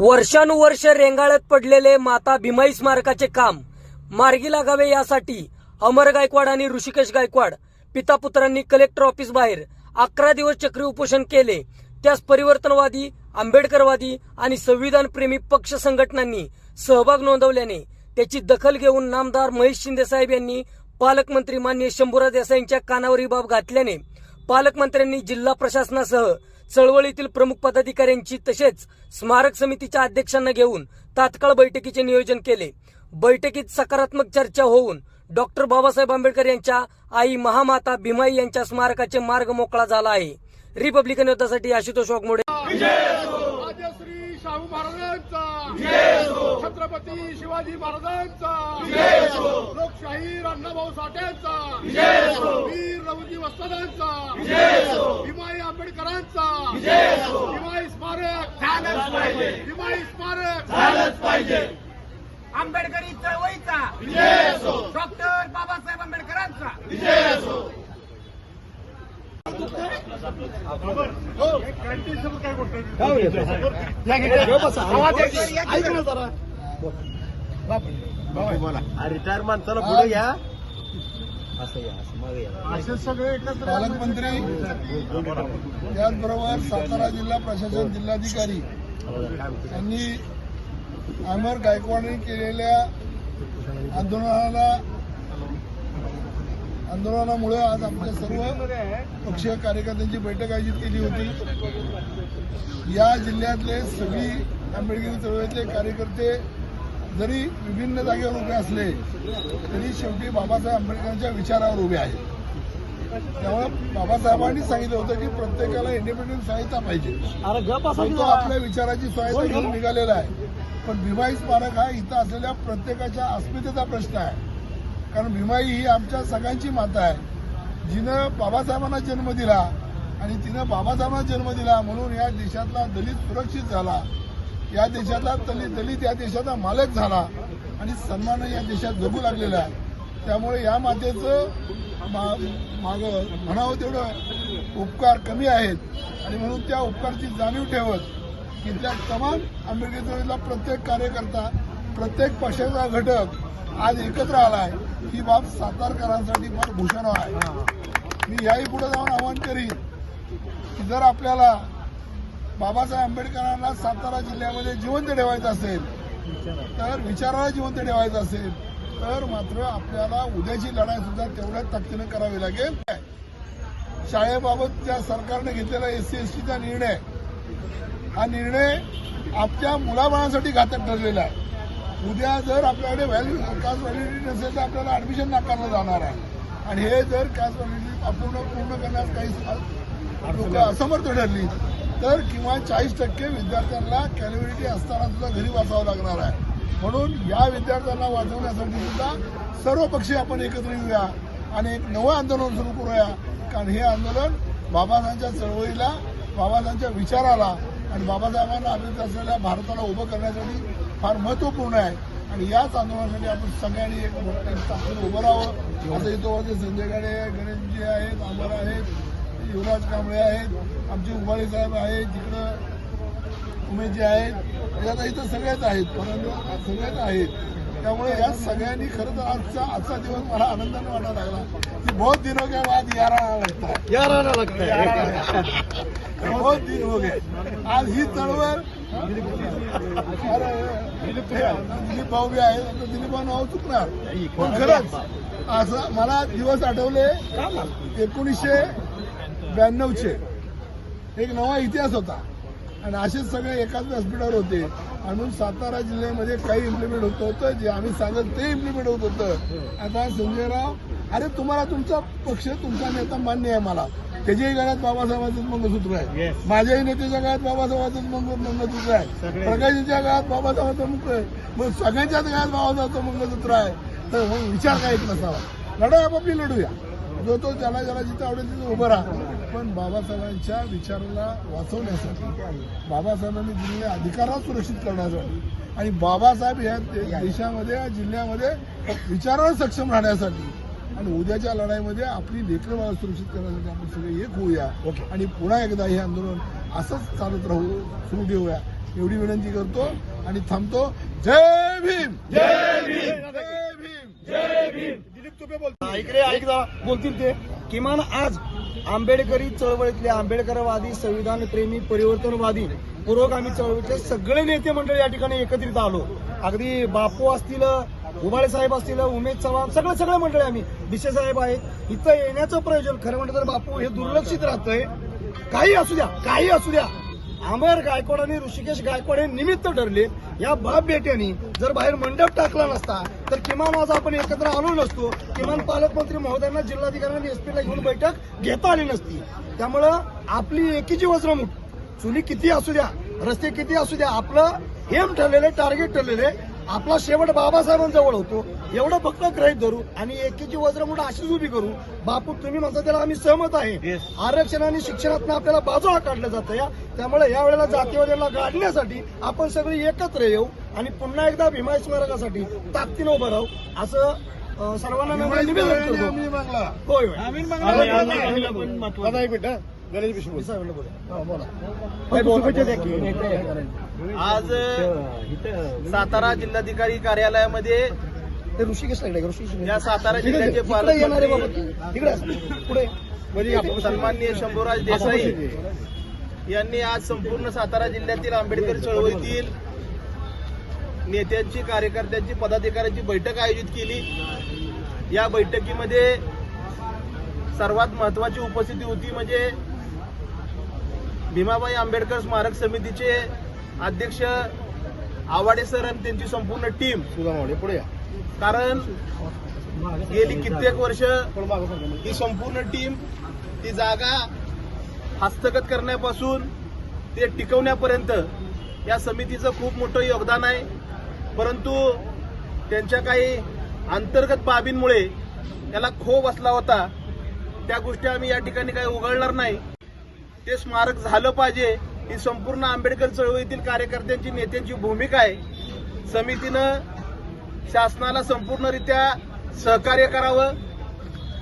वर्षानुवर्ष रेंगाळत पडलेले माता भीमाई स्मारकाचे काम. मार्गी लागावे यासाठी अमर गायकवाड आणि ऋषिकेश गायकवाड पिता पुत्रांनी कलेक्टर ऑफिस बाहेर अकरा दिवस चक्री उपोषण केले. त्यास परिवर्तनवादी आंबेडकरवादी आणि संविधान प्रेमी पक्ष संघटनांनी सहभाग नोंदवल्याने त्याची दखल घेऊन नामदार महेश शिंदे साहेब यांनी पालकमंत्री मान्य शंभूराज देसाईंच्या कानावर ही बाब घातल्याने पालकमंत्र्यांनी जिल्हा प्रशासनासह चळवळीतील प्रमुख पदाधिकाऱ्यांची तसेच स्मारक समितीच्या अध्यक्षांना घेऊन तात्काळ बैठकीचे नियोजन केले. बैठकीत सकारात्मक चर्चा होऊन डॉक्टर बाबासाहेब आंबेडकर यांच्या आई महामाता भीमाई यांच्या स्मारकाचे मार्ग मोकळा झाला आहे. रिपब्लिकन युद्धासाठी आशुतोष वाघमोडे. शाहू महाराजांचा. छत्रपती शिवाजी महाराजांचा. लोकशाही अण्णाभाऊ साठ्यांचा वीर रघुजी वस्तादांचा हिमाई आंबेडकरांचा. हिमाई स्मारक. हिमाई स्मारक. आंबेडकरी चळवळीचा. डॉक्टर बाबासाहेब आंबेडकरांचा. रिटायर माणसाला पुढे घ्या असे सगळे पालकमंत्री त्याचबरोबर सातारा जिल्हा प्रशासन जिल्हाधिकारी यांनी अमर गायकवाडने केलेल्या आंदोलनाला आंदोलनामुळे आज आमच्या सर्व पक्षीय कार्यकर्त्यांची बैठक आयोजित केली होती. या जिल्ह्यातले सगळी आंबेडकरी चळवळीतले कार्यकर्ते जरी विभिन्न जागेवर उभे असले तरी शेवटी बाबासाहेब आंबेडकरांच्या विचारावर उभे आहेत. त्यामुळे बाबासाहेबांनी सांगितलं होतं की प्रत्येकाला इंडिपेंडन्स स्वायत्ता पाहिजे. तो आपल्या विचाराची स्वायत्ता घेऊन निघालेला आहे. पण भीमाई स्मारक हा इथं असलेल्या प्रत्येकाच्या अस्मितेचा प्रश्न आहे. कारण भीमाई ही आमच्या सगळ्यांची माता आहे. जिनं बाबासाहेबांना जन्म दिला आणि तिनं बाबासाहेबांना जन्म दिला म्हणून या देशातला दलित सुरक्षित झाला. या देशातला दलित दलित या देशाचा मालक झाला आणि सन्मान या देशात जगू लागलेला आहे. त्यामुळे या मातेचं मा- माग म्हणावं तेवढं उपकार कमी आहेत. आणि म्हणून त्या उपकारची जाणीव ठेवत इथल्या तमाम आंबेडकर प्रत्येक कार्यकर्ता प्रत्येक पक्षाचा घटक आज एकत्र आला आहे. ही बाब सातारकरांसाठी फार भूषण आहे. मी याही पुढे जाऊन आवाहन करीन की जर आपल्याला बाबासाहेब आंबेडकरांना सातारा जिल्ह्यामध्ये जिवंत ठेवायचं असेल तर विचाराला जिवंत ठेवायचं असेल तर मात्र आपल्याला उद्याची लढाई सुद्धा तेवढ्याच ताकदीनं करावी लागेल. शाळेबाबत ज्या सरकारने घेतलेला एस सी एस टीचा निर्णय हा निर्णय आपल्या मुलाबाळांसाठी घातक ठरलेला आहे. उद्या जर आपल्याकडे व्हॅल्यू कास्ट व्हॅलिडिटी नसेल तर आपल्याला ऍडमिशन नाकारलं जाणार आहे. आणि हे जर कास्ट व्हॅलिडिटी अपूर्ण पूर्ण करण्यास काही लोक असमर्थ ठरली तर किमान चाळीस टक्के विद्यार्थ्यांना कॅलिबिलिटी असताना सुद्धा घरी वाचावं लागणार आहे. म्हणून या विद्यार्थ्यांना वाचवण्यासाठी सुद्धा सर्व पक्षी आपण एकत्र येऊया आणि एक नवं आंदोलन सुरू करूया. कारण हे आंदोलन बाबासाहेबांच्या चळवळीला बाबासाहेबांच्या विचाराला आणि बाबासाहेबांना अभिवृद्ध असलेल्या भारताला उभं करण्यासाठी फार महत्त्वपूर्ण आहे. आणि याच आंदोलनासाठी आपण सगळ्यांनी एक मोठं उभं राहावं. आता इथं संजय गाडे गणेशजी आहेत अमर आहेत युवराज कांबळे आहेत आमचे उबाळे साहेब आहेत तिकडं उमेशजी आहेत. यात इथं सगळेच आहेत परंतु सगळेच आहेत. त्यामुळे या सगळ्यांनी खरं तर आजचा आजचा दिवस मला आनंदाने वाटायला लागला. की बहुत दिनों के बाद यारा लगता है याराना लागतंय. बहुत दिन हो गए. आज ही चळवळ दिलीप भाऊ बी आहे दिलीप भाऊ नाव चुकणार पण खरंच असं मला दिवस आठवले एकोणीसशे ब्याण्णवचे. एक नवा इतिहास होता. आणि असेच सगळे एकाच व्यासपीठावर होते. म्हणून सातारा जिल्ह्यामध्ये काही इम्प्लिमेंट होत होतं. जे आम्ही सांगत ते इम्प्लिमेंट होत होतं. आता संजयराव अरे तुम्हाला तुमचा पक्ष तुमचा नेता मान्य आहे मला. त्याच्याही गळ्यात बाबासाहेबांचंच मंगळसूत्र आहे. माझ्याही नेत्याच्या गळ्यात बाबासाहेबांचंच मंगळ मंगळसूत्र आहे. प्रकाशजीच्या गळ्यात बाबासाहेबांचं मुख आहे मग सगळ्यांच्याच गळ्यात बाबासाहेबांचं मंगळसूत्र आहे. तर मग विचार काय एक नसावा लढाई आपापली लढूया. जो तो ज्याला ज्याला जिथं आवडेल तिथं उभं राहा. पण बाबासाहेबांच्या विचाराला वाचवण्यासाठी बाबासाहेबांनी दिलेले अधिकारात सुरक्षित करण्यासाठी आणि बाबासाहेब या देशामध्ये या जिल्ह्यामध्ये विचाराला सक्षम राहण्यासाठी आणि उद्याच्या लढाईमध्ये आपली लेकरं बाळ सुरक्षित करण्यासाठी आपण सगळे एक होऊया. आणि पुन्हा एकदा हे आंदोलन असंच चालत राहू सुरू ठेवूया. एवढी विनंती करतो आणि थांबतो. जय भीम! जय भीम! जय भीम! जय भीम! दिलीप तुपे बोलतो इकडे ऐक जा बोलतील ते. किमान आज आंबेडकरी चळवळीतले आंबेडकरवादी संविधान प्रेमी परिवर्तनवादी पुरोगामी चळवळीतले सगळे नेते मंडळी या ठिकाणी एकत्रित आलो. अगदी बापू असतील उबाळे साहेब असतील उमेश चव्हाण सगळं सगळं मंडळी आम्ही दिशे साहेब आहेत. इथं येण्याचं प्रयोजन खरं म्हणलं तर बापू हे दुर्लक्षित राहतंय. काही असू द्या काही असू द्या. अमर गायकवाड आणि ऋषिकेश गायकवाड हे निमित्त ठरले. या बाप बेट्यानी जर बाहेर मंडप टाकला नसता तर किमान आज आपण एकत्र आलो नसतो. किमान पालकमंत्री महोदयांना जिल्हाधिकाऱ्यांनी एसपीला घेऊन बैठक घेता आली नसती. त्यामुळं आपली एकीची वज्रमुठ. चुली किती असू द्या रस्ते किती असू द्या आपलं हेम ठरलेलं टार्गेट ठरलेले आपला शेवट बाबासाहेबांजवळ होतो. एवढं फक्त ग्रहित धरू आणि एकीची वज्रमुठ अशीच उभी करू. बापू तुम्ही म्हणता त्याला आम्ही सहमत आहे. आरक्षण आणि शिक्षणातनं आपल्याला बाजूला काढलं जातं या. त्यामुळे या वेळेला जातीवाद्याला गाडण्यासाठी आपण सगळे एकत्र येऊ आणि पुन्हा एकदा भीमा स्मारकासाठी ताकदीनं उभं राहू. असं सर्वांना निवेदन करतो. आम्ही मागला होय गणेश. आज सातारा जिल्हाधिकारी कार्यालयामध्ये ऋषिकेश या सातारा जिल्ह्याचे पालकमंत्री म्हणजे सन्माननीय शंभूराज देसाई यांनी आज संपूर्ण सातारा जिल्ह्यातील आंबेडकरी चळवळीतील नेत्यांची कार्यकर्त्यांची पदाधिकाऱ्यांची बैठक आयोजित केली. या बैठकीमध्ये सर्वात महत्वाची उपस्थिती होती म्हणजे भीमाबाई आंबेडकर स्मारक समितीचे अध्यक्ष आवाडे सर आणि त्यांची संपूर्ण टीम पुढे या. कारण गेली कित्येक वर्ष ही संपूर्ण टीम ती जागा हस्तगत करण्यापासून ते टिकवण्यापर्यंत या समितीचं खूप मोठं योगदान आहे. परंतु त्यांच्या काही अंतर्गत बाबींमुळे त्याला खो बसला होता. त्या गोष्टी आम्ही या ठिकाणी काही उघडणार नाही. ते स्मारक झालं पाहिजे ही संपूर्ण आंबेडकर चळवळीतील कार्यकर्त्यांची नेत्यांची भूमिका आहे. समितीनं शासनाला संपूर्णरित्या सहकार्य करावं.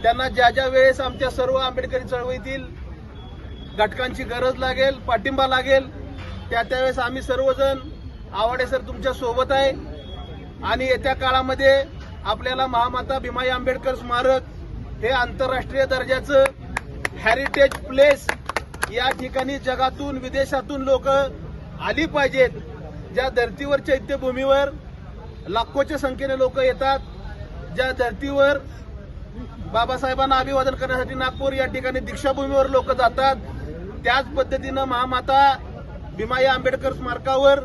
त्यांना ज्या ज्या वेळेस आमच्या सर्व आंबेडकरी चळवळीतील घटकांची गरज लागेल पाठिंबा लागेल त्या त्यावेळेस आम्ही सर्वजण आवाडे सर तुमच्यासोबत आहे. आणि येत्या काळामध्ये आपल्याला महामाता भीमाई आंबेडकर स्मारक हे आंतरराष्ट्रीय दर्जाचं हेरिटेज प्लेस या ठिकाणी जगातून विदेशातून लोक आली पाहिजेत. ज्या धर्तीवर चैत्यभूमीवर लाखोच्या संख्येने लोक येतात ज्या धर्तीवर बाबासाहेबांना अभिवादन करण्यासाठी नागपूर या ठिकाणी दीक्षाभूमीवर लोक जातात त्याच पद्धतीनं महामाता भीमाई आंबेडकर स्मारकावर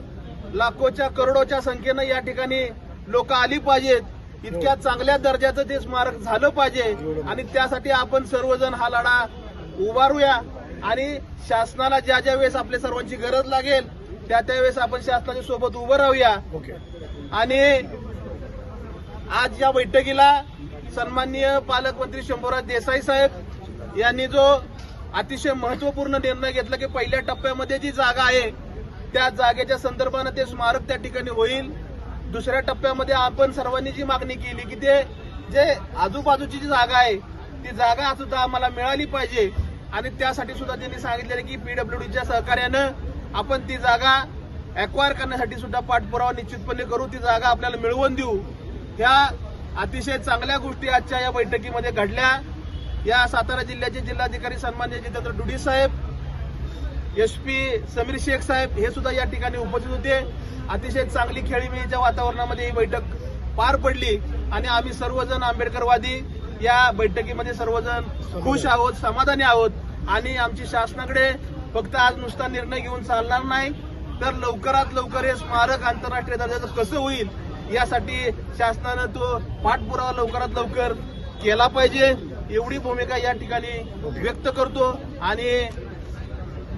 लाखोच्या करोडोच्या संख्येनं या ठिकाणी लोक आली पाहिजेत. इतक्या चांगल्या दर्जाचं ते स्मारक झालं पाहिजे आणि त्यासाठी आपण सर्वजण हा लढा उभारूया. आणि शासनाला ज्या ज्या वेळेस आपल्या सर्वांची गरज लागेल त्या त्यावेळेस आपण शासनाच्या सोबत उभं राहूया. आणि आज या बैठकीला सन्माननीय पालकमंत्री शंभूराज देसाई साहेब यांनी जो अतिशय महत्त्वपूर्ण निर्णय घेतला की पहिल्या टप्प्यामध्ये जी जागा आहे त्या जागेच्या संदर्भानं ते स्मारक त्या ठिकाणी होईल. दुसऱ्या टप्प्यामध्ये आपण सर्वांनी जी मागणी केली की ते जे आजूबाजूची जी जागा आहे ती जागा सुद्धा आम्हाला मिळाली पाहिजे. आणि त्यासाठी सुद्धा त्यांनी सांगितलेलं की पीडब्ल्यूडीच्या सहकार्यानं आपण ती जागा अक्वायर करण्यासाठी सुद्धा पाठपुरावा निश्चितपणे करू. ती जागा आपल्याला मिळवून देऊ. ह्या अतिशय चांगल्या गोष्टी आजच्या या बैठकीमध्ये घडल्या. या सातारा जिल्ह्याचे जिल्हाधिकारी सन्मान्य जितेंद्र डुडी साहेब एस पी समीर शेख साहेब हे सुद्धा या ठिकाणी उपस्थित होते. अतिशय चांगली खेळीमेळीच्या वातावरणामध्ये ही बैठक पार पडली आणि आम्ही सर्वजण आंबेडकरवादी या बैठकीमध्ये सर्वजण खुश आहोत समाधानी आहोत. आणि आमची शासनाकडे फक्त आज नुसता निर्णय घेऊन चालणार नाही. तर लवकरात लवकर हे स्मारक आंतरराष्ट्रीय दर्जाचं कसं होईल यासाठी शासनानं तो पाठपुरावा लवकरात लवकर केला पाहिजे. एवढी भूमिका या ठिकाणी व्यक्त करतो. आणि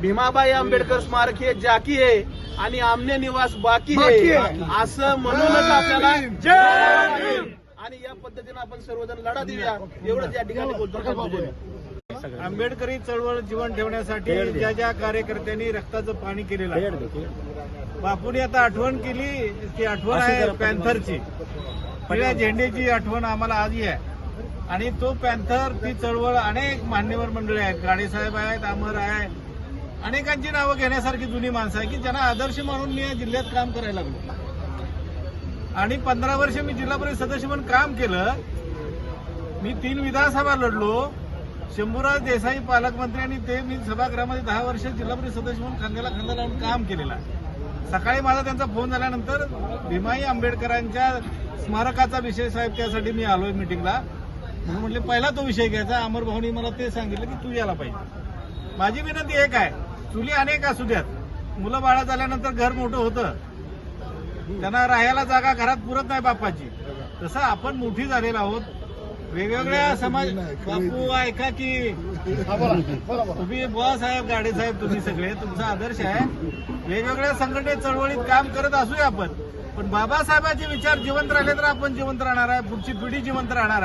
भीमाबाई आंबेडकर स्मारक हे जाकी आहे आणि आमने निवास बाकी आहे. असं म्हणूनच आपल्याला आणि या पद्धतीने आपण सर्वजण लढा देऊया. एवढंच या ठिकाणी बोलतो. आंबेडकरी चळवळ जीवन ठेवण्यासाठी ज्या ज्या कार्यकर्त्यांनी रक्ताचं पाणी केलेलं आहे. बापूने आता आठवण केली ती आठवण आहे पॅन्थरची. पहिल्या झेंडेची आठवण आम्हाला आजही आहे. आणि तो पॅन्थर ती चळवळ अनेक मान्यवर मंडळी आहेत. गाडेसाहेब आहेत अमर आहे अनेकांची नावं घेण्यासारखी जुनी माणसं आहे की ज्यांना आदर्श म्हणून मी या जिल्ह्यात काम करायला लागलो. आणि पंधरा वर्ष मी जिल्हा परिषद सदस्य म्हणून काम केलं. मी तीन विधानसभा लढलो. शंभूराज देसाई पालकमंत्री आणि ते मी सभागृहामध्ये दहा वर्ष जिल्हा परिषद सदस्य म्हणून खांद्याला खांदा लावून काम केलेलं आहे. सकाळी माझा त्यांचा फोन झाल्यानंतर भीमाई आंबेडकरांच्या स्मारकाचा विषय साहेब त्यासाठी मी आलोय मिटिंगला. म्हणून म्हटले पहिला तो विषय घ्यायचा. अमर भाऊनी मला ते सांगितलं की तू यायला पाहिजे. माझी विनंती एक आहे चुली अनेक असू द्यात. मुलं बाळा झाल्यानंतर घर मोठं होतं. त्यांना राहायला जागा घरात पुरत नाही बापाची तसं आपण मोठी झालेलो आहोत. वेगवेगळ्या समाज बापू ऐका की. तुम्ही बुवा साहेब गाडे साहेब तुम्ही सगळे तुमचा आदर्श आहे. वेगवेगळ्या संघटनेत चळवळीत काम करत असूया आपण. पण बाबासाहेबांचे विचार जिवंत राहिले तर आपण जिवंत राहणार आहे. पुढची पिढी जिवंत राहणार आहे.